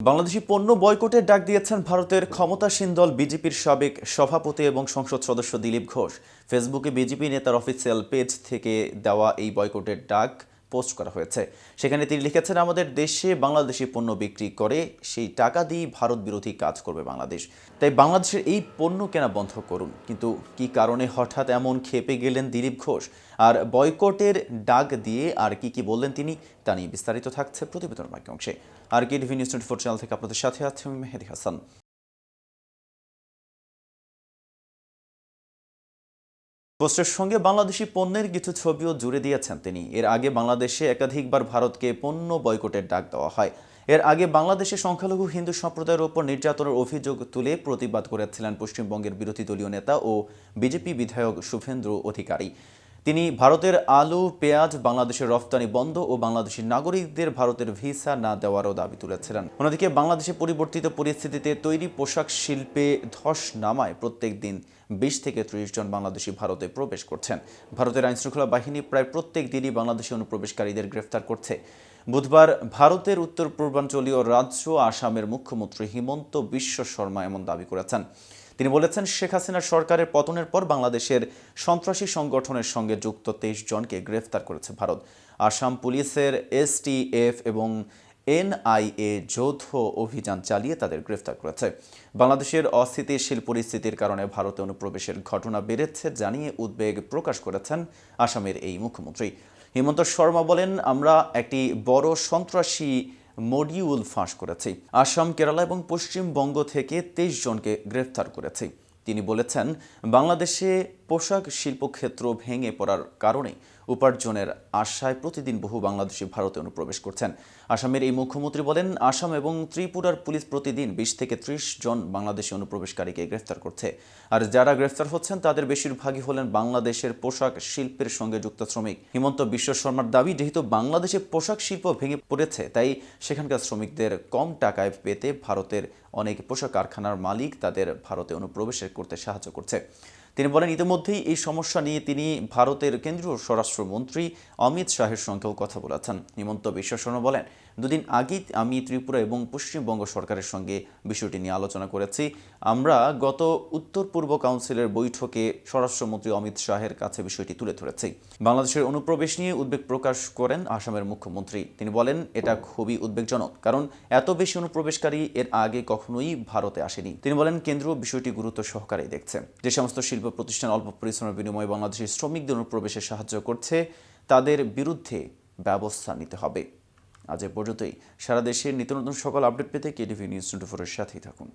বাংলাদেশি পণ্য বয়কটের ডাক দিয়েছেন ভারতের ক্ষমতাসীন দল বিজেপির সাবেক সভাপতি এবং সংসদ সদস্য দিলীপ ঘোষ। ফেসবুকে বিজেপি নেতার অফিসিয়াল পেজ থেকে দেওয়া এই বয়কটের ডাক পোস্ট করা হয়েছে। সেখানে তিনি লিখেছেন, আমাদের দেশে বাংলাদেশি পণ্য বিক্রি করে সেই টাকা দিয়ে ভারত বিরোধী কাজ করবে বাংলাদেশ। তাই বাংলাদেশের এই পণ্য কেনা বন্ধ করুন। কিন্তু কি কারণে হঠাৎ এমন খেপে গেলেন দিলীপ ঘোষ? আর বয়কটের ডাক দিয়ে আর কি কি বললেন তিনি, তা নিয়ে বিস্তারিত থাকছে প্রতিবেদনের বাকি অংশে R K TV news twenty four channel থেকে আপনাদের সাথে আছে আমি মেহেদি হাসান। পোস্টের সঙ্গে বাংলাদেশি পণ্যের কিছু ছবিও জুড়ে দিয়েছেন তিনি। এর আগে বাংলাদেশে একাধিকবার ভারতকে পণ্য বয়কটের ডাক দেওয়া হয়। এর আগে বাংলাদেশে সংখ্যালঘু হিন্দু সম্প্রদায়ের ওপর নির্যাতনের অভিযোগ তুলে প্রতিবাদ করেছিলেন পশ্চিমবঙ্গের বিরোধী দলীয় নেতা ও বিজেপি বিধায়ক শুভেন্দ্র অধিকারী। তিনি ভারতের আলু, পেঁয়াজ, বাংলাদেশের রফতানি বন্ধ ও বাংলাদেশি নাগরিকদের ভারতের ভিসা না দেওয়ারও দাবি তুলেছিলেন। অন্যদিকে বাংলাদেশে পরিবর্তিত পরিস্থিতিতে তৈরি পোশাক শিল্পে ধস নামায় প্রত্যেক দিন বিশ থেকে ত্রিশ জন বাংলাদেশি ভারতে প্রবেশ করছেন। ভারতের আইনশৃঙ্খলা বাহিনী প্রায় প্রত্যেক দিনই বাংলাদেশি অনুপ্রবেশকারীদের গ্রেফতার করছে। বুধবার ভারতের উত্তর পূর্বাঞ্চলীয় রাজ্য আসামের মুখ্যমন্ত্রী হিমন্ত বিশ্ব শর্মা এমন দাবি করেছেন। তিনি বলেছেন, শেখ হাসিনার সরকারের পতনের পর বাংলাদেশের সন্ত্রাসী সংগঠনের সঙ্গে যুক্ত তেইশ জনকে গ্রেফতার করেছে ভারত। আসাম পুলিশের এসটিএফ এবং এনআইএ যৌথ অভিযান চালিয়ে তাদের গ্রেফতার করেছে। বাংলাদেশের অস্থিতিশীল পরিস্থিতির কারণে ভারতে অনুপ্রবেশের ঘটনা বেড়েছে জানিয়ে উদ্বেগ প্রকাশ করেছেন আসামের এই মুখ্যমন্ত্রী। হিমন্ত শর্মা বলেন, আমরা একটি বড় সন্ত্রাসী মডিউল ফাঁস করেছে। আসাম, কেরালা এবং পশ্চিমবঙ্গ থেকে তেইশ জনকে গ্রেফতার করেছে। তিনি বলেছেন, বাংলাদেশে পোশাক শিল্পক্ষেত্র ভেঙে পড়ার কারণে উপার্জনের আশায় প্রতিদিন বহু বাংলাদেশি ভারতে অনুপ্রবেশ করছেন। আসামের এই মুখ্যমন্ত্রী বলেন, আসাম এবং ত্রিপুরার পুলিশ প্রতিদিন বিশ থেকে ত্রিশ জন বাংলাদেশি অনুপ্রবেশকারীকে গ্রেফতার করছে। আর যারা গ্রেফতার হচ্ছেন, তাদের বেশিরভাগই হলেন বাংলাদেশের পোশাক শিল্পের সঙ্গে যুক্ত শ্রমিক। হিমন্ত বিশ্ব শর্মার দাবি, যেহেতু বাংলাদেশে পোশাক শিল্প ভেঙে পড়েছে, তাই সেখানকার শ্রমিকদের কম টাকায় পেতে ভারতের অনেক পোশাক কারখানার মালিক তাদের ভারতে অনুপ্রবেশ করতে সাহায্য করছে। তিনি বলেন, ইতিমধ্যেই এই সমস্যা নিয়ে তিনি ভারতের কেন্দ্রীয় স্বরাষ্ট্রমন্ত্রী অমিত শাহের সঙ্গেও কথা বলেছেন। হিমন্ত বিশ্ব শর্মা বলেন দুদিন আগেই আমি ত্রিপুরা এবং পশ্চিমবঙ্গ সরকারের সঙ্গে বিষয়টি নিয়ে আলোচনা করেছি। আমরা গত উত্তর পূর্ব কাউন্সিলের বৈঠকে স্বরাষ্ট্রমন্ত্রী অমিত শাহের কাছে বিষয়টি তুলে ধরেছি। বাংলাদেশের অনুপ্রবেশ নিয়ে উদ্বেগ প্রকাশ করেন আসামের মুখ্যমন্ত্রী। তিনি বলেন, এটা খুবই উদ্বেগজনক, কারণ এত বেশি অনুপ্রবেশকারী এর আগে কখনোই ভারতে আসেনি। তিনি বলেন কেন্দ্র বিষয়টি গুরুত্ব সহকারে দেখছে। যে সমস্ত শিল্প প্রতিষ্ঠান অল্প পরিশ্রমের বিনিময়ে বাংলাদেশের শ্রমিকদের অনুপ্রবেশে সাহায্য করছে, তাদের বিরুদ্ধে ব্যবস্থা নিতে হবে। আজ এ পর্যন্তই। সারা দেশের নিত্য নতুন সকল আপডেট পেতে কেটিভি নিউজ টোয়েন্টি ফোরের সাথেই থাকুন।